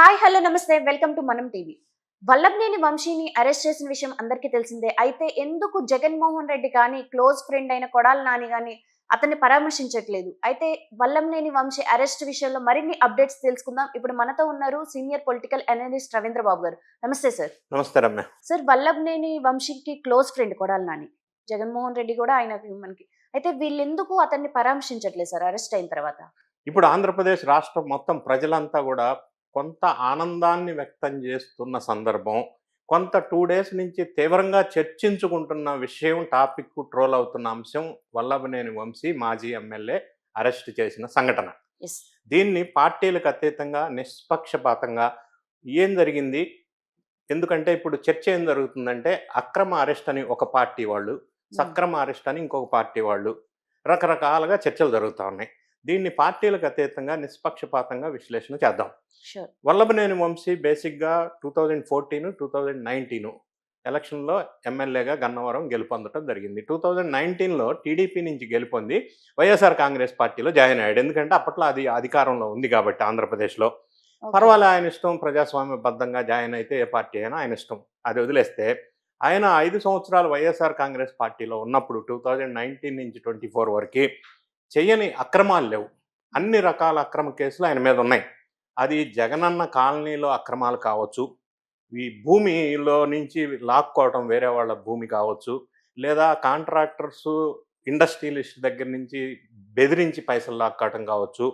Hi hello నమస్తే. Welcome to Manam TV. Vallabhaneni వంశీని arrest చేసిన విషయం అందరికీ తెలిసిందే. అయితే ఎందుకు జగన్మోహన్ రెడ్డి కానీ క్లోజ్ ఫ్రెండ్ అయిన కొడాలి నాని కానీ అతన్ని పరామర్శించట్లేదు? అయితే వల్లంనేని వంశీ అరెస్ట్ విషయంలో మరిన్ని అప్డేట్స్ తెలుసుకుందాం. ఇప్పుడు మనతో ఉన్నారు senior political analyst Ravindra Babu garu. నమస్తే సార్. నమస్తే రమ్య. సార్ వల్లభనేని వంశీకి క్లోజ్ ఫ్రెండ్ కొడాలి నాని. జగన్మోహన్ రెడ్డి కూడా ఆయన మనకి. అయితే వీళ్ళెందుకు అతన్ని పరామర్శించట్లేదు సార్ అరెస్ట్ అయిన తర్వాత? ఇప్పుడు ఆంధ్రప్రదేశ్ రాష్ట్రం మొత్తం ప్రజలంతా కూడా కొంత ఆనందాన్ని వ్యక్తం చేస్తున్న సందర్భం కొంత టూ డేస్ నుంచి తీవ్రంగా చర్చించుకుంటున్న విషయం టాపిక్ ట్రోల్ అవుతున్న అంశం వల్లభనేని వంశీ మాజీ ఎమ్మెల్యే అరెస్ట్ చేసిన సంఘటన. దీన్ని పార్టీలకు అతీతంగా నిష్పక్షపాతంగా ఏం జరిగింది? ఎందుకంటే ఇప్పుడు చర్చ ఏం జరుగుతుందంటే అక్రమ అరెస్ట్ అని ఒక పార్టీ వాళ్ళు సక్రమ అరెస్ట్ అని ఇంకొక పార్టీ వాళ్ళు రకరకాలుగా చర్చలు జరుగుతూ ఉన్నాయి. దీన్ని పార్టీలకు అతీతంగా నిష్పక్షపాతంగా విశ్లేషణ చేద్దాం. వల్లభనేని వంశీ బేసిక్గా two thousand fourteen two thousand nineteen ఎలక్షన్లో ఎమ్మెల్యేగా గన్నవరం గెలుపొందడం జరిగింది. టూ థౌజండ్ నైన్టీన్లో టీడీపీ నుంచి గెలుపొంది వైఎస్ఆర్ కాంగ్రెస్ పార్టీలో జాయిన్ అయ్యాడు ఎందుకంటే అప్పట్లో అది అధికారంలో ఉంది కాబట్టి ఆంధ్రప్రదేశ్లో. పర్వాలే ఆయన ఇష్టం. ప్రజాస్వామ్యబద్ధంగా జాయిన్ అయితే ఏ పార్టీ అయినా ఆయన ఇష్టం. అది వదిలేస్తే ఆయన ఐదు సంవత్సరాలు వైఎస్ఆర్ కాంగ్రెస్ పార్టీలో ఉన్నప్పుడు టూ థౌజండ్ నైన్టీన్ నుంచి ట్వంటీ ఫోర్ వరకు చేయని అక్రమాలు లేవు. అన్ని రకాల అక్రమ కేసులు ఆయన మీద ఉన్నాయి. అది జగనన్న కాలనీలో అక్రమాలు కావచ్చు ఈ భూమిలో నుంచి లాక్కోవటం వేరే వాళ్ళ భూమి కావచ్చు లేదా కాంట్రాక్టర్స్ ఇండస్ట్రియలిస్ట్ దగ్గర నుంచి బెదిరించి పైసలు లాక్కోవటం కావచ్చు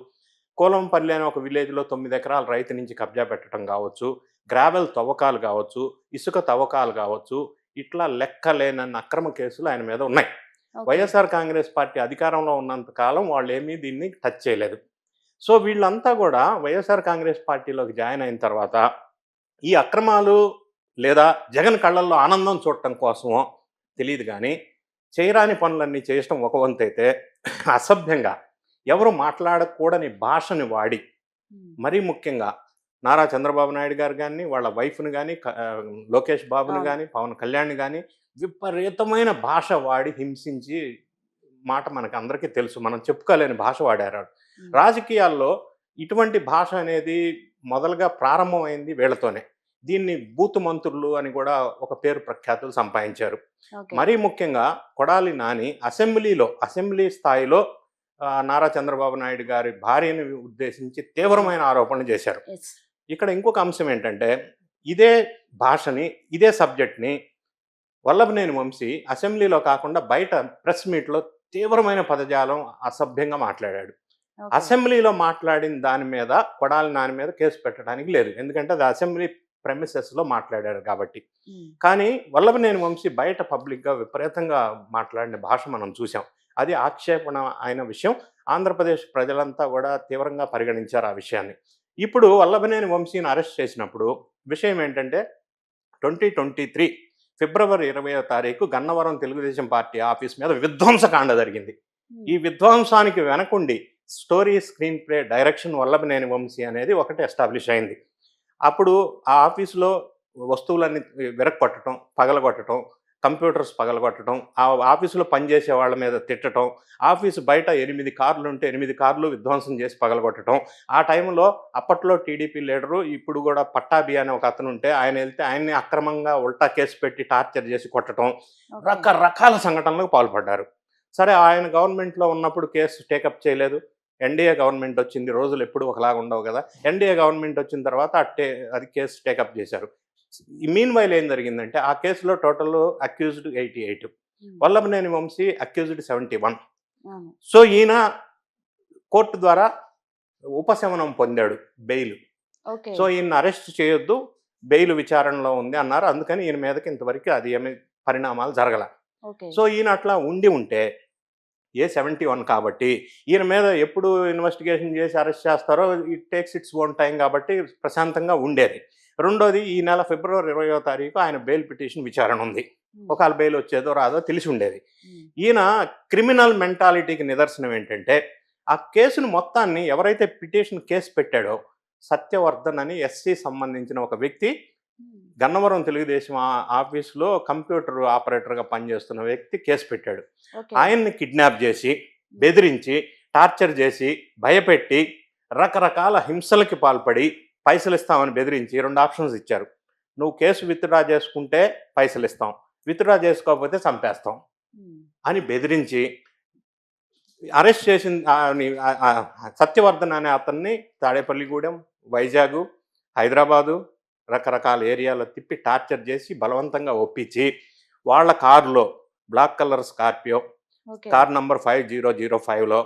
కోలంపల్లి అనే ఒక విలేజ్లో తొమ్మిది ఎకరాల రైతు నుంచి కబ్జా పెట్టడం కావచ్చు గ్రావెల్ తవ్వకాలు కావచ్చు ఇసుక తవ్వకాలు కావచ్చు ఇట్లా లెక్కలేనన్న అక్రమ కేసులు ఆయన మీద ఉన్నాయి. వైఎస్ఆర్ కాంగ్రెస్ పార్టీ అధికారంలో ఉన్నంత కాలం వాళ్ళు ఏమీ దీన్ని టచ్ చేయలేదు. సో వీళ్ళంతా కూడా వైఎస్ఆర్ కాంగ్రెస్ పార్టీలోకి జాయిన్ అయిన తర్వాత ఈ అక్రమాలు లేదా జగన్ కళ్ళల్లో ఆనందం చూడటం కోసమో తెలియదు కానీ చేయరాని పనులన్నీ చేయటం ఒక వంతు అయితే అసభ్యంగా ఎవరు మాట్లాడకూడని భాషని వాడి మరీ ముఖ్యంగా నారా చంద్రబాబు నాయుడు గారు కానీ వాళ్ళ వైఫ్ని కానీ లోకేష్ బాబుని. కానీ పవన్ కళ్యాణ్ కానీ విపరీతమైన భాష వాడి హింసించి మాట మనకు అందరికీ తెలుసు. మనం చెప్పుకోలేని భాష వాడారు రాజకీయాల్లో ఇటువంటి భాష అనేది మొదలుగా ప్రారంభమైంది వీళ్ళతోనే. దీన్ని బూతు మంత్రులు అని కూడా ఒక పేరు ప్రఖ్యాతులు సంపాదించారు. మరీ ముఖ్యంగా కొడాలి నాని అసెంబ్లీలో అసెంబ్లీ స్థాయిలో నారా చంద్రబాబు నాయుడు గారి భార్యని ఉద్దేశించి తీవ్రమైన ఆరోపణలు చేశారు. ఇక్కడ ఇంకొక అంశం ఏంటంటే ఇదే భాషని ఇదే సబ్జెక్ట్ని వల్లభనేని వంశీ అసెంబ్లీలో కాకుండా బయట ప్రెస్ మీట్లో తీవ్రమైన పదజాలం అసభ్యంగా మాట్లాడాడు. అసెంబ్లీలో మాట్లాడిన దాని మీద కొడాలి నాని మీద కేసు పెట్టడానికి లేదు. ఎందుకంటే అది అసెంబ్లీ ప్రెమిసెస్లో మాట్లాడాడు కాబట్టి. కానీ వల్లభనేని వంశీ బయట పబ్లిక్గా విపరీతంగా మాట్లాడిన భాష మనం చూసాం. అది ఆక్షేపణ అయిన విషయం. ఆంధ్రప్రదేశ్ ప్రజలంతా కూడా తీవ్రంగా పరిగణించారు ఆ విషయాన్ని. ఇప్పుడు వల్లభనేని వంశీని అరెస్ట్ చేసినప్పుడు విషయం ఏంటంటే ట్వంటీ ట్వంటీ త్రీ ఫిబ్రవరి ఇరవయో తారీఖు గన్నవరం తెలుగుదేశం పార్టీ ఆఫీస్ మీద విధ్వంసకాండ జరిగింది. ఈ విధ్వంసానికి వెనకుండి story screenplay direction Vallabhaneni Vamsi అనేది ఒకటి ఎస్టాబ్లిష్ అయింది. అప్పుడు ఆ ఆఫీసులో వస్తువులన్నీ విరగొట్టడం పగలగొట్టడం కంప్యూటర్స్ పగలగొట్టడం ఆ ఆఫీసులో పనిచేసే వాళ్ళ మీద తిట్టడం ఆఫీసు బయట ఎనిమిది కార్లు ఉంటే ఎనిమిది కార్లు విధ్వంసం చేసి పగలగొట్టడం. ఆ టైంలో అప్పట్లో టీడీపీ లీడరు ఇప్పుడు కూడా పట్టాభి అనే ఒక అతను ఉంటే ఆయన వెళ్తే ఆయన్ని అక్రమంగా ఉల్టా కేసు పెట్టి టార్చర్ చేసి కొట్టడం. రకరకాల సంఘటనలకు పాల్పడ్డారు. సరే ఆయన గవర్నమెంట్లో ఉన్నప్పుడు కేసు టేకప్ చేయలేదు. ఎన్డీఏ గవర్నమెంట్ వచ్చింది రోజులు ఎప్పుడు ఒకలాగా ఉండవు కదా. ఎన్డీఏ గవర్నమెంట్ వచ్చిన తర్వాత అది కేసు టేకప్ చేశారు. మీన్ వైల్ ఏం జరిగిందంటే ఆ కేసులో total accused eighty eight Vallabhaneni Vamsi accused seventy one so ఈయన కోర్టు ద్వారా ఉపశమనం పొందాడు బెయిల్. సో ఈయన అరెస్ట్ చేయొద్దు బెయిల్ విచారణలో ఉంది అన్నారు. అందుకని ఈయన మీదకి ఇంతవరకు అది ఏమి పరిణామాలు జరగల. సో ఈయన అట్లా ఉండి ఉంటే ఏ సెవెంటీ వన్ కాబట్టి ఈయన మీద ఎప్పుడు ఇన్వెస్టిగేషన్ చేసి అరెస్ట్ చేస్తారో it takes its own time కాబట్టి ప్రశాంతంగా ఉండేది. రెండోది ఈ నెల ఫిబ్రవరి ఇరవయో తారీఖు ఆయన బెయిల్ పిటిషన్ విచారణ ఉంది. ఒకవేళ బెయిల్ వచ్చేదో రాదో తెలిసి ఉండేది. ఈయన క్రిమినల్ మెంటాలిటీకి నిదర్శనం ఏంటంటే ఆ కేసును మొత్తాన్ని ఎవరైతే పిటిషన్ కేసు పెట్టాడో సత్యవర్ధన్ అని ఎస్సీ సంబంధించిన ఒక వ్యక్తి గన్నవరం తెలుగుదేశం ఆఫీసులో కంప్యూటర్ ఆపరేటర్గా పనిచేస్తున్న వ్యక్తి కేసు పెట్టాడు. ఆయన్ని కిడ్నాప్ చేసి బెదిరించి టార్చర్ చేసి భయపెట్టి రకరకాల హింసలకి పాల్పడి పైసలు ఇస్తామని బెదిరించి రెండు ఆప్షన్స్ ఇచ్చారు. నువ్వు కేసు విత్డ్రా చేసుకుంటే పైసలు ఇస్తాం విత్డ్రా చేసుకోకపోతే చంపేస్తాం. అని బెదిరించి అరెస్ట్ చేసిన సత్యవర్ధన్ అనే అతన్ని తాడేపల్లిగూడెం వైజాగ్ హైదరాబాదు రకరకాల ఏరియాలో తిప్పి టార్చర్ చేసి బలవంతంగా ఒప్పించి వాళ్ళ కారులో black colour Scorpio car number five zero zero ఫైవ్లో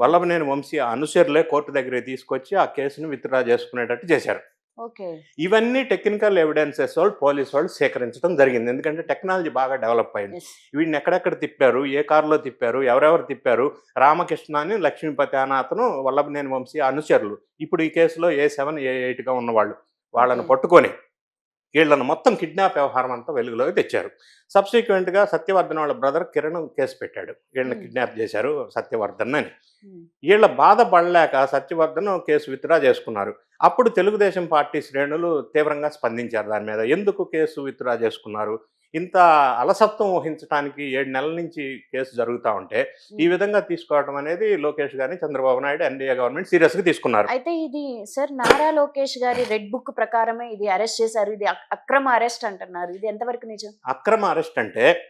వల్లభనేని వంశీ అనుచరులే కోర్టు దగ్గరికి తీసుకొచ్చి ఆ కేసును విత్డ్రా చేసుకునేటట్టు చేశారు. ఓకే. ఇవన్నీ టెక్నికల్ ఎవిడెన్సెస్ వాళ్ళు పోలీస్ వాళ్ళు సేకరించడం జరిగింది. ఎందుకంటే టెక్నాలజీ బాగా డెవలప్ అయింది. వీడిని ఎక్కడెక్కడ తిప్పారు? ఏ కారులో తిప్పారు? ఎవరెవరు తిప్పారు? రామకృష్ణ అని లక్ష్మీపతి అన్న అతను వల్లభనేని వంశీ అనుచరులు. ఇప్పుడు ఈ కేసులో ఏ సెవెన్ ఏ ఎయిట్గా ఉన్నవాళ్ళు. వాళ్ళని. పట్టుకొని వీళ్ళను మొత్తం కిడ్నాప్ వ్యవహారం అంతా వెలుగులోకి తెచ్చారు. సబ్సిక్వెంట్గా సత్యవర్ధన్ వాళ్ళ బ్రదర్ కిరణ్ కేసు పెట్టాడు. వీళ్ళని. కిడ్నాప్ చేశారు సత్యవర్ధన్ అని. వీళ్ళ బాధపడలేక సత్యవర్ధన్ కేసు విత్డ్రా చేసుకున్నారు. అప్పుడు తెలుగుదేశం పార్టీ శ్రేణులు తీవ్రంగా స్పందించారు దాని మీద. ఎందుకు కేసు విత్డ్రా చేసుకున్నారు? ఇంత అలసత్వం వహించడానికి ఏడు నెలల నుంచి కేసు జరుగుతూ ఉంటే ఈ విధంగా తీసుకోవడం అనేది లోకేష్ గారిని చంద్రబాబు నాయుడు ఎన్డీఏ గవర్నమెంట్ సీరియస్గా తీసుకున్నారు. అయితే ఇది సార్ నారా లోకేష్ గారి రెడ్ బుక్ ప్రకారమే ఇది అరెస్ట్ చేశారు. ఇది అక్- అక్రమ అరెస్ట్ అంటున్నారు. ఇది ఎంతవరకు నిజం? అక్రమ అరెస్ట్ అంటే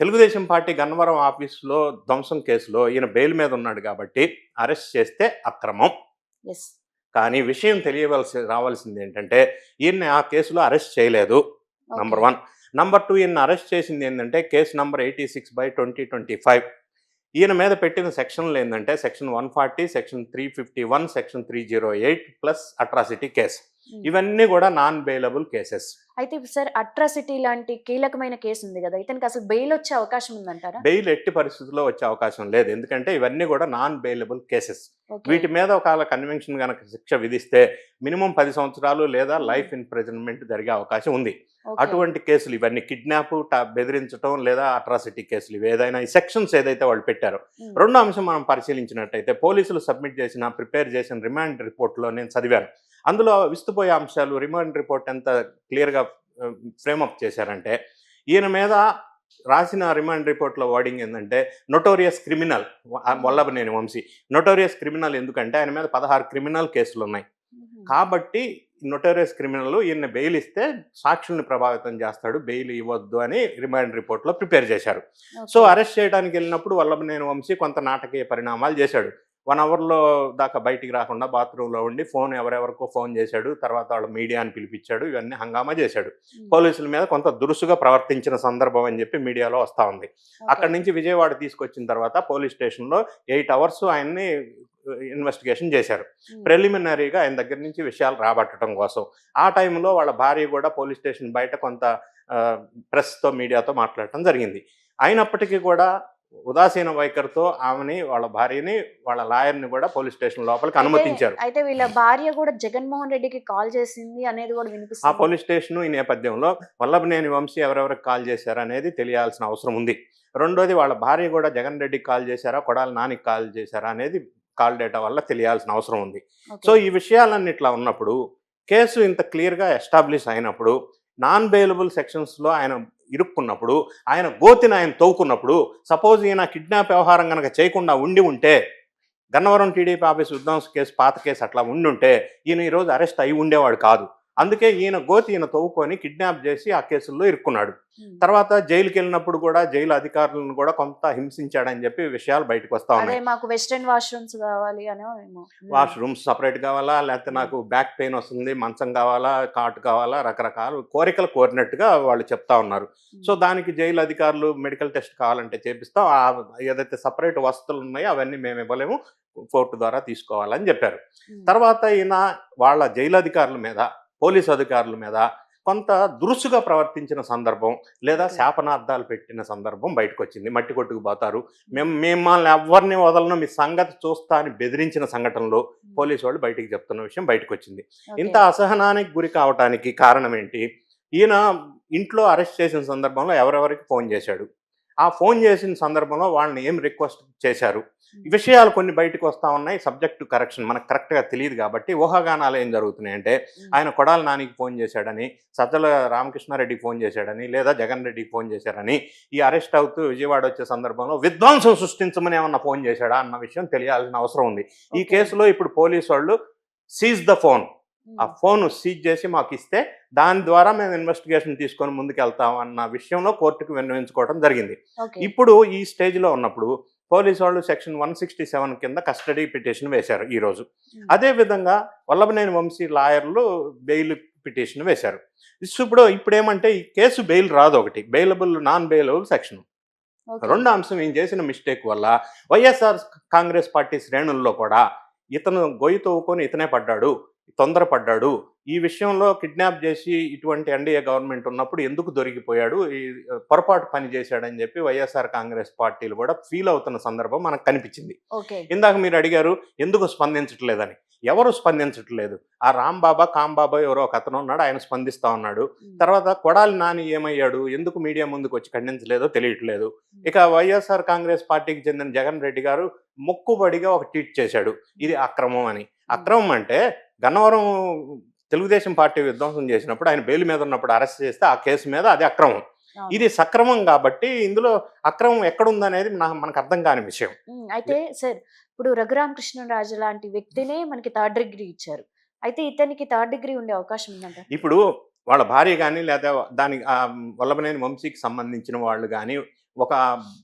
తెలుగుదేశం పార్టీ గన్నవరం ఆఫీసులో ధ్వంసం కేసులో ఈయన బెయిల్ మీద ఉన్నాడు కాబట్టి అరెస్ట్ చేస్తే అక్రమం. కానీ విషయం తెలియవలసి రావాల్సింది ఏంటంటే ఈయన్ని ఆ కేసులో అరెస్ట్ చేయలేదు. Number one. నంబర్ టూ ఈయన అరెస్ట్ చేసింది ఏంటంటే case number eighty six by twenty twenty five ఈయన మీద పెట్టిన సెక్షన్లు ఏంటంటే section one forty section three fifty one section three zero eight plus atrocity case ఇవన్నీ కూడా నాన్ బెయిలబుల్ కేసెస్ అయితే సార్ అట్రాసిటీ లాంటి కీలకమైన కేసు ఉంది కదా ఇతనికి అసలు బెయిల్ వచ్చే అవకాశం ఉందంటారా? బెయిల్ ఎట్టి పరిస్థితుల్లో వచ్చే అవకాశం లేదు. ఎందుకంటే ఇవన్నీ కూడా నాన్ బెయిలబుల్ కేసెస్. వీటి మీద ఒకవేళ కన్వెన్షన్ కనుక శిక్ష విధిస్తే మినిమం పది సంవత్సరాలు లేదా లైఫ్ ఇంప్రిజన్మెంట్ జరిగే అవకాశం ఉంది. అటువంటి కేసులు ఇవన్నీ కిడ్నాప్ బెదిరించడం లేదా అట్రాసిటీ కేసులు ఇవి ఏదైనా ఈ సెక్షన్స్ ఏదైతే వాళ్ళు పెట్టారో. రెండో అంశం మనం పరిశీలించినట్టయితే పోలీసులు సబ్మిట్ చేసిన ప్రిపేర్ చేసిన రిమాండ్ రిపోర్ట్లో నేను చదివాను. అందులో విస్తుపోయే అంశాలు రిమాండ్ రిపోర్ట్ ఎంత క్లియర్గా ఫ్రేమప్ చేశారంటే ఈయన మీద రాసిన రిమాండ్ రిపోర్ట్లో వర్డింగ్ ఏంటంటే notorious criminal Vallabhaneni Vamsi. Notorious criminal ఎందుకంటే ఆయన మీద పదహారు క్రిమినల్ కేసులు ఉన్నాయి. కాబట్టి నొటోరియస్ క్రిమినల్ ఈయన బెయిల్ ఇస్తే సాక్షుల్ని ప్రభావితం చేస్తాడు బెయిల్ ఇవ్వద్దు అని రిమాండ్ రిపోర్ట్లో ప్రిపేర్ చేశారు. సో అరెస్ట్ చేయడానికి వెళ్ళినప్పుడు వల్లభనేని వంశీ కొంత నాటకీయ పరిణామాలు చేశాడు వన్ అవర్లో దాకా బయటికి రాకుండా బాత్రూంలో ఉండి ఫోన్ ఎవరెవరికో ఫోన్ చేశాడు తర్వాత వాళ్ళ మీడియాని పిలిపించాడు ఇవన్నీ హంగామా చేశాడు. పోలీసుల మీద కొంత దురుసుగా ప్రవర్తించిన సందర్భం అని చెప్పి మీడియాలో వస్తూ ఉంది. అక్కడి నుంచి విజయవాడ తీసుకొచ్చిన తర్వాత పోలీస్ స్టేషన్లో ఎయిట్ అవర్స్ ఆయన్ని ఇన్వెస్టిగేషన్ చేశారు. ప్రిలిమినరీగా ఆయన దగ్గర నుంచి విషయాలు రాబట్టడం కోసం. ఆ టైంలో వాళ్ళ భార్య కూడా పోలీస్ స్టేషన్ బయట కొంత ఆ, ప్రెస్తో మీడియాతో మాట్లాడటం జరిగింది. అయినప్పటికీ కూడా ఉదాసీన వైఖరితో ఆమెని వాళ్ళ భార్యని వాళ్ళ లాయర్ని కూడా పోలీస్ స్టేషన్ లోపలికి అనుమతించారు. అయితే వీళ్ళ భార్య కూడా జగన్మోహన్ రెడ్డికి కాల్ చేసింది అనేది కూడా ఆ వినిపిస్తుంది. పోలీస్ స్టేషన్ ఈ నేపథ్యంలో వల్లభనేని వంశీ ఎవరెవరికి కాల్ చేశారు అనేది తెలియాల్సిన అవసరం ఉంది. రెండోది వాళ్ళ భార్య కూడా జగన్ రెడ్డికి కాల్ చేశారా కొడాలి నానికి కాల్ చేశారా అనేది కాల్ డేటా వల్ల తెలియాల్సిన అవసరం ఉంది. సో ఈ విషయాలన్నీ ఇట్లా ఉన్నప్పుడు కేసు ఇంత క్లియర్గా ఎస్టాబ్లిష్ అయినప్పుడు నాన్ బెయిలబుల్ సెక్షన్స్లో ఆయన ఇరుక్కున్నప్పుడు ఆయన గోతిని ఆయన తవ్వుకున్నప్పుడు సపోజ్ ఈయన కిడ్నాప్ వ్యవహారం కనుక చేయకుండా ఉండి ఉంటే గన్నవరం టీడీపీ ఆఫీస్ విధ్వంస కేసు పాత కేసు అట్లా ఉండి ఉంటే ఈయన ఈరోజు అరెస్ట్ అయి ఉండేవాడు కాదు అందుకే ఈయన గోతి ఈయన తవ్వుకొని కిడ్నాప్ చేసి ఆ కేసుల్లో ఇరుక్కున్నాడు. తర్వాత జైలుకి వెళ్ళినప్పుడు కూడా జైలు అధికారులను కూడా కొంత హింసించాడని చెప్పి విషయాలు బయటకు వస్తా ఉన్నాయి మాకు వెస్టర్న్ వాష్రూమ్స్ కావాలి అని ఏమో ఉమ్. వాష్రూమ్స్ సపరేట్ కావాలా లేకపోతే నాకు బ్యాక్ పెయిన్ వస్తుంది మంచం కావాలా కాట్ కావాలా రకరకాల కోరికలు కోరినట్టుగా వాళ్ళు చెప్తా ఉన్నారు. సో దానికి జైలు అధికారులు మెడికల్ టెస్ట్ కావాలంటే చేపిస్తాం ఆ ఏదైతే సపరేట్ వస్తువులు ఉన్నాయో అవన్నీ మేము ఇవ్వలేము కోర్టు ద్వారా తీసుకోవాలని చెప్పారు. తర్వాత ఈయన వాళ్ళ జైలు అధికారుల మీద పోలీసు అధికారుల మీద కొంత దురుసుగా ప్రవర్తించిన సందర్భం లేదా. శాపనార్థాలు పెట్టిన సందర్భం బయటకు వచ్చింది మట్టి కొట్టుకు పోతారు మేము మిమ్మల్ని ఎవరిని వదలను మీ సంగతి చూస్తా అని బెదిరించిన సంఘటనలో. పోలీసు వాళ్ళు బయటికి చెప్తున్న విషయం బయటకు వచ్చింది. ఇంత అసహనానికి గురి కావటానికి కారణం ఏంటి ఈయన ఇంట్లో అరెస్ట్ చేసిన సందర్భంలో ఎవరెవరికి ఫోన్ చేశాడు ఆ ఫోన్ చేసిన సందర్భంలో వాళ్ళని ఏం రిక్వెస్ట్ చేశారు విషయాలు కొన్ని బయటకు వస్తా ఉన్నాయి. సబ్జెక్ట్ కరెక్షన్ మనకు కరెక్ట్గా తెలియదు కాబట్టి ఊహాగానాలు ఏం జరుగుతున్నాయి అంటే. ఆయన కొడాల నానికి ఫోన్ చేశాడని సజ్జల రామకృష్ణారెడ్డికి ఫోన్ చేశాడని లేదా జగన్ రెడ్డికి ఫోన్ చేశాడని ఈ అరెస్ట్ అవుతూ విజయవాడ వచ్చే సందర్భంలో విధ్వంసం సృష్టించమని ఏమన్నా ఫోన్ చేశాడా అన్న విషయం తెలియాల్సిన అవసరం ఉంది. ఈ. కేసులో ఇప్పుడు పోలీసు వాళ్ళు సీజ్ ద ఫోన్ ఆ ఫోన్ సీజ్ చేసి మాకు ఇస్తే దాని ద్వారా మేము ఇన్వెస్టిగేషన్ తీసుకొని ముందుకు వెళ్తాం అన్న విషయంలో కోర్టుకు విన్నవించుకోవడం జరిగింది. ఇప్పుడు ఈ స్టేజ్లో ఉన్నప్పుడు పోలీసు వాళ్ళు సెక్షన్ వన్ సిక్స్టీ సెవెన్ కింద కస్టడీ పిటిషన్ వేశారు ఈ రోజు. ఉమ్. అదే విధంగా వల్లభనేని వంశీ లాయర్లు బెయిల్ పిటిషన్ వేశారు. ఇప్పుడు ఇప్పుడు ఏమంటే ఈ కేసు బెయిల్ రాదు ఒకటి. Bailable non bailable section. రెండో అంశం ఈయన చేసిన మిస్టేక్ వల్ల వైఎస్ఆర్ కాంగ్రెస్ పార్టీ శ్రేణుల్లో కూడా ఇతను గొయ్యి తవ్వుకొని ఇతనే పడ్డాడు తొందరపడ్డాడు. ఈ విషయంలో కిడ్నాప్ చేసి ఇటువంటి ఎన్డీఏ గవర్నమెంట్ ఉన్నప్పుడు ఎందుకు దొరికిపోయాడు? ఈ పొరపాటు పని చేశాడని చెప్పి వైఎస్ఆర్ కాంగ్రెస్ పార్టీలు కూడా ఫీల్ అవుతున్న సందర్భం మనకు కనిపించింది. ఇందాక మీరు అడిగారు ఎందుకు స్పందించట్లేదని? ఎవరు స్పందించట్లేదు. ఆ రాంబాబా కాంబాబా ఎవరో ఒక అతను ఉన్నాడు ఆయన స్పందిస్తా ఉన్నాడు. తర్వాత కొడాలి నాని ఏమయ్యాడు? ఎందుకు మీడియా ముందుకు వచ్చి ఖండించలేదో తెలియట్లేదు. ఇక వైఎస్ఆర్ కాంగ్రెస్ పార్టీకి చెందిన జగన్ రెడ్డి గారు మొక్కుబడిగా ఒక ట్వీట్ చేశాడు. ఇది అక్రమం అని. అక్రమం అంటే గన్నవరం తెలుగుదేశం పార్టీ విధ్వంసం చేసినప్పుడు ఆయన బెయిల్ మీద ఉన్నప్పుడు అరెస్ట్ చేస్తే ఆ కేసు మీద అది అక్రమం. ఇది సక్రమం కాబట్టి ఇందులో అక్రమం ఎక్కడుందనేది నాకు మనకు అర్థం కాని విషయం. అయితే సార్ ఇప్పుడు రఘురామకృష్ణరాజు లాంటి వ్యక్తినే మనకి థర్డ్ డిగ్రీ ఇచ్చారు. అయితే ఇతనికి థర్డ్ డిగ్రీ ఉండే అవకాశం ఉందంట. ఇప్పుడు వాళ్ళ భార్య కానీ లేదా దాని వల్లభనేని వంశీకి సంబంధించిన వాళ్ళు కానీ ఒక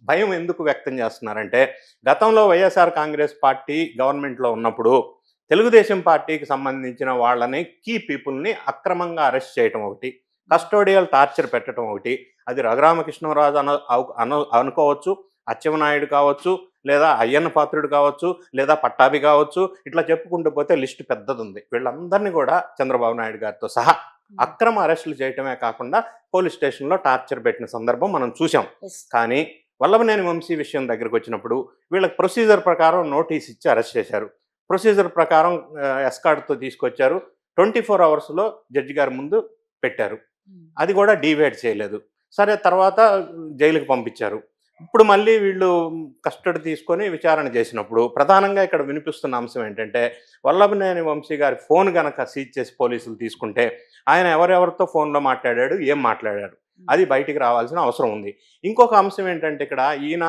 భయం ఎందుకు వ్యక్తం చేస్తున్నారంటే గతంలో వైఎస్ఆర్ కాంగ్రెస్ పార్టీ గవర్నమెంట్లో ఉన్నప్పుడు తెలుగుదేశం పార్టీకి సంబంధించిన వాళ్ళని కీ పీపుల్ని అక్రమంగా అరెస్ట్ చేయటం ఒకటి కస్టోడియల్ టార్చర్ పెట్టడం ఒకటి అది రఘురామకృష్ణరాజు అన అను- అను- అనుకోవచ్చు అచ్చెన్నాయుడు కావచ్చు లేదా అయ్యన్న పాత్రుడు కావచ్చు లేదా పట్టాభి కావచ్చు ఇట్లా చెప్పుకుంటూ పోతే లిస్టు పెద్దది ఉంది వీళ్ళందరినీ కూడా చంద్రబాబు నాయుడు గారితో సహా అక్రమ అరెస్టులు చేయటమే కాకుండా పోలీస్ స్టేషన్లో టార్చర్ పెట్టిన సందర్భం మనం చూసాం. కానీ వల్లభనేని వంశీ విషయం దగ్గరకు వచ్చినప్పుడు వీళ్ళకి ప్రొసీజర్ ప్రకారం నోటీస్ ఇచ్చి అరెస్ట్ చేశారు. ప్రొసీజర్ ప్రకారం ఎస్కార్డ్తో తీసుకొచ్చారు. ట్వంటీ ఫోర్ అవర్స్లో జడ్జి గారి ముందు పెట్టారు. అది కూడా డివైడ్ చేయలేదు. సరే తర్వాత జైలుకి పంపించారు. ఇప్పుడు మళ్ళీ వీళ్ళు కస్టడీ తీసుకొని విచారణ చేసినప్పుడు ప్రధానంగా ఇక్కడ వినిపిస్తున్న అంశం ఏంటంటే వల్లభనేని వంశీ గారి ఫోన్ గనక సీజ్ చేసి పోలీసులు తీసుకుంటే ఆయన ఎవరెవరితో ఫోన్లో మాట్లాడాడు ఏం మాట్లాడారు అది బయటికి రావాల్సిన అవసరం ఉంది. ఇంకొక అంశం ఏంటంటే ఇక్కడ ఈయన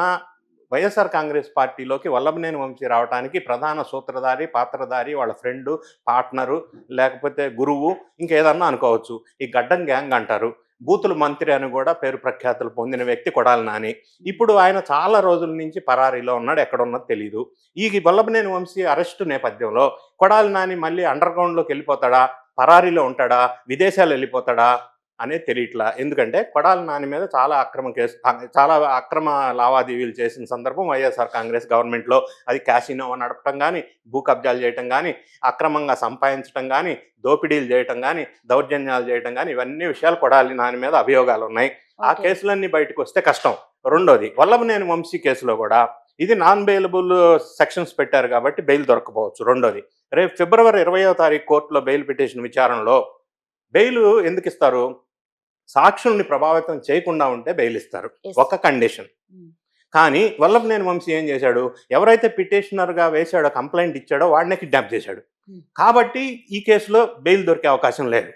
వైఎస్ఆర్ కాంగ్రెస్ పార్టీలోకి వల్లభనేని వంశీ రావడానికి ప్రధాన సూత్రధారి పాత్రధారి వాళ్ళ ఫ్రెండు పార్ట్నరు లేకపోతే గురువు ఇంకేదన్నా అనుకోవచ్చు. ఈ గడ్డం గ్యాంగ్ అంటారు. బూతుల మంత్రి అని కూడా పేరు ప్రఖ్యాతులు పొందిన వ్యక్తి కొడాలి నాని. ఇప్పుడు ఆయన చాలా రోజుల నుంచి పరారీలో ఉన్నాడు ఎక్కడున్నది తెలియదు ఈ వల్లభనేని వంశీ అరెస్టు నేపథ్యంలో కొడాలి నాని మళ్ళీ అండర్ గ్రౌండ్లోకి వెళ్ళిపోతాడా? పరారీలో ఉంటాడా? విదేశాలు వెళ్ళిపోతాడా? అనేది తెలియట్లా. ఎందుకంటే కొడాలి నాని మీద చాలా అక్రమ కేసు చాలా అక్రమ లావాదేవీలు చేసిన సందర్భం వైఎస్ఆర్ కాంగ్రెస్ గవర్నమెంట్లో. అది క్యాసినో నడపటం కానీ భూ కబ్జాలు చేయటం కానీ అక్రమంగా సంపాదించడం కానీ దోపిడీలు చేయటం కానీ దౌర్జన్యాలు చేయటం కానీ ఇవన్నీ విషయాలు కొడాలి నాని మీద అభియోగాలు ఉన్నాయి. ఆ. కేసులన్నీ బయటకు వస్తే కష్టం. రెండోది వల్లభనేని వంశీ కేసులో కూడా ఇది నాన్ బెయిలబుల్ సెక్షన్స్ పెట్టారు కాబట్టి బెయిల్ దొరకపోవచ్చు. రెండోది రేపు ఫిబ్రవరి ఇరవయో తారీఖు కోర్టులో బెయిల్ పిటిషన్ విచారణలో బెయిల్ ఎందుకు ఇస్తారు? సాక్షుల్ని ప్రభావితం చేయకుండా ఉంటే బెయిల్ ఇస్తారు. ఒక కండిషన్ ఉమ్. కానీ వల్లభనేని వంశీ ఏం చేశాడు? ఎవరైతే పిటిషనర్గా వేశాడో కంప్లైంట్ ఇచ్చాడో వాడినే కిడ్నాప్ చేశాడు. Hmm. కాబట్టి ఈ కేసులో బెయిల్ దొరికే అవకాశం లేదు.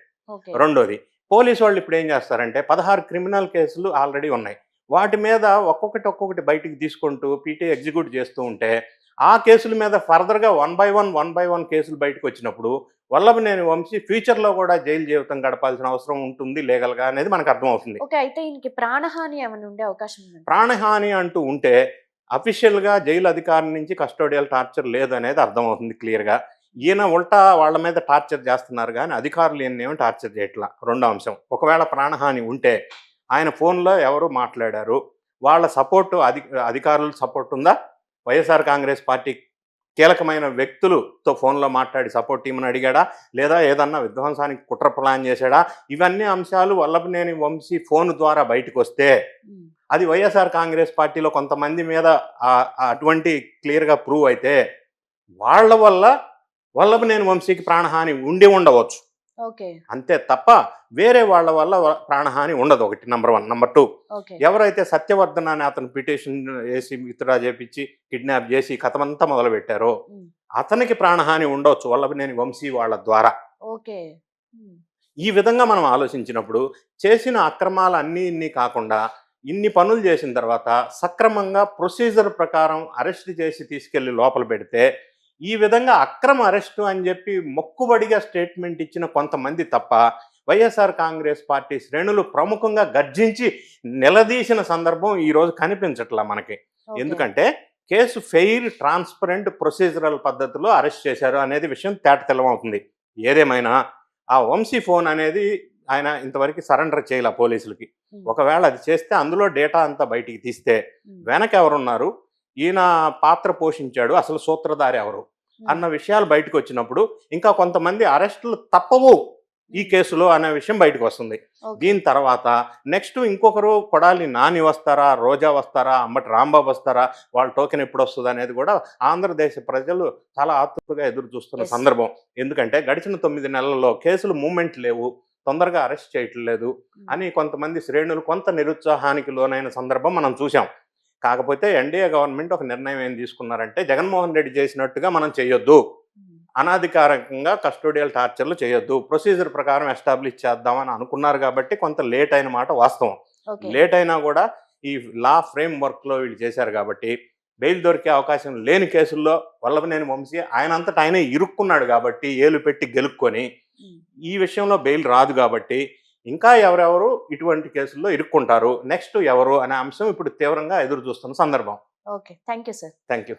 రెండోది పోలీసు వాళ్ళు ఇప్పుడు ఏం చేస్తారంటే పదహారు క్రిమినల్ కేసులు ఆల్రెడీ ఉన్నాయి. వాటి మీద ఒక్కొక్కటి ఒక్కొక్కటి బయటికి తీసుకుంటూ పీటీ ఎగ్జిక్యూట్ చేస్తూ ఉంటే ఆ కేసుల మీద ఫర్దర్గా one by one one by one కేసులు బయటకు వచ్చినప్పుడు వల్లభనేని వంశీ ఫ్యూచర్లో కూడా జైలు జీవితం గడపాల్సిన అవసరం ఉంటుంది లీగల్గా అనేది మనకు అర్థమవుతుంది. ఓకే అయితే ఈయనకి ప్రాణహాని ఏమైనా ఉండే అవకాశం ప్రాణహాని అంటూ ఉంటే అఫీషియల్గా జైలు అధికారి నుంచి కస్టోడియల్ టార్చర్ లేదు అనేది అర్థమవుతుంది క్లియర్గా ఈయన ఉల్టా వాళ్ళ మీద టార్చర్ చేస్తున్నారు కానీ అధికారులు ఈయనేమో టార్చర్ చేయట్లా. రెండో అంశం ఒకవేళ ప్రాణహాని ఉంటే ఆయన ఫోన్లో ఎవరు మాట్లాడారు? వాళ్ళ సపోర్టు అధి అధికారుల సపోర్ట్ ఉందా? వైఎస్ఆర్ కాంగ్రెస్ పార్టీ కీలకమైన వ్యక్తులతో ఫోన్లో మాట్లాడి సపోర్ట్ టీంని అడిగాడా? లేదా ఏదన్నా విధ్వంసానికి కుట్ర ప్లాన్ చేశాడా? ఇవన్నీ అంశాలు వల్లభనేని వంశీ ఫోన్ ద్వారా బయటకు వస్తే. అది వైఎస్ఆర్ కాంగ్రెస్ పార్టీలో కొంతమంది మీద అటువంటి క్లియర్గా ప్రూవ్ అయితే వాళ్ళ వల్ల వల్లభనేని వంశీకి ప్రాణహాని ఉండి ఉండవచ్చు. అంతే తప్ప వేరే వాళ్ళ వల్ల ప్రాణహాని ఉండదు ఒకటి నంబర్ వన్. నంబర్ టూ ఎవరైతే సత్యవర్ధన్ అని అతను పిటిషన్ వేసి విత్డ్రా చేపించి కిడ్నాప్ చేసి కథమంతా మొదలు పెట్టారో. అతనికి ప్రాణహాని ఉండవచ్చు వల్లభనేని వంశీ వాళ్ళ ద్వారా. ఈ విధంగా మనం ఆలోచించినప్పుడు చేసిన అక్రమాలు అన్నీ ఇన్ని కాకుండా ఇన్ని పనులు చేసిన తర్వాత సక్రమంగా ప్రొసీజర్ ప్రకారం అరెస్ట్ చేసి తీసుకెళ్ళి లోపల పెడితే ఈ విధంగా అక్రమ అరెస్టు అని చెప్పి మొక్కుబడిగా స్టేట్మెంట్ ఇచ్చిన కొంతమంది తప్ప వైఎస్ఆర్ కాంగ్రెస్ పార్టీ శ్రేణులు ప్రముఖంగా గర్జించి నిలదీసిన సందర్భం ఈ రోజు కనిపించట్లా మనకి. ఎందుకంటే కేసు ఫెయిర్ ట్రాన్స్పరెంట్ ప్రొసీజరల్ పద్ధతిలో అరెస్ట్ చేశారు అనేది విషయం తేట తెల్లమవుతుంది ఏదేమైనా ఆ వంశీ ఫోన్ అనేది ఆయన ఇంతవరకు సరెండర్ చేయాల పోలీసులకి. ఒకవేళ అది చేస్తే అందులో డేటా అంతా బయటికి తీస్తే. వెనక ఎవరున్నారు ఈయన పాత్ర పోషించాడు అసలు సూత్రధారి ఎవరు. అన్న విషయాలు బయటకు వచ్చినప్పుడు ఇంకా కొంతమంది అరెస్టులు తప్పవు ఈ కేసులో అనే విషయం బయటకు వస్తుంది. దీని తర్వాత నెక్స్ట్ ఇంకొకరు కొడాలి నాని వస్తారా రోజా వస్తారా అమ్మటి రాంబాబు వస్తారా వాళ్ళ టోకెన్ ఎప్పుడు వస్తుంది అనేది కూడా ఆంధ్రదేశ ప్రజలు చాలా ఆతృతగా ఎదురు చూస్తున్న. సందర్భం ఎందుకంటే గడిచిన తొమ్మిది నెలల్లో కేసులు మూమెంట్ లేవు తొందరగా అరెస్ట్ చేయట్లేదు. అని కొంతమంది శ్రేణులు కొంత నిరుత్సాహానికి లోనైన సందర్భం మనం చూసాం కాకపోతే ఎన్డీఏ గవర్నమెంట్ ఒక నిర్ణయం ఏం తీసుకున్నారంటే జగన్మోహన్ రెడ్డి చేసినట్టుగా మనం చేయొద్దు. అనాధికారికంగా కస్టోడియల్ టార్చర్లు చేయొద్దు ప్రొసీజర్ ప్రకారం ఎస్టాబ్లిష్ చేద్దామని అనుకున్నారు కాబట్టి కొంత లేట్ అయిన మాట వాస్తవం. లేట్ అయినా కూడా ఈ లా ఫ్రేమ్ వర్క్లో వీళ్ళు చేశారు కాబట్టి బెయిల్ దొరికే అవకాశం లేని కేసుల్లో వల్లభనేని వంశీ ఆయన అంతటా ఆయనే ఇరుక్కున్నాడు కాబట్టి ఏలు పెట్టి గెలుక్కొని. ఈ విషయంలో బెయిల్ రాదు కాబట్టి ఇంకా ఎవరెవరు ఇటువంటి కేసుల్లో ఇరుక్కుంటారు? నెక్స్ట్ ఎవరు? అనే అంశం ఇప్పుడు తీవ్రంగా ఎదురు చూస్తున్న సందర్భం. Okay. Thank you sir. Thank you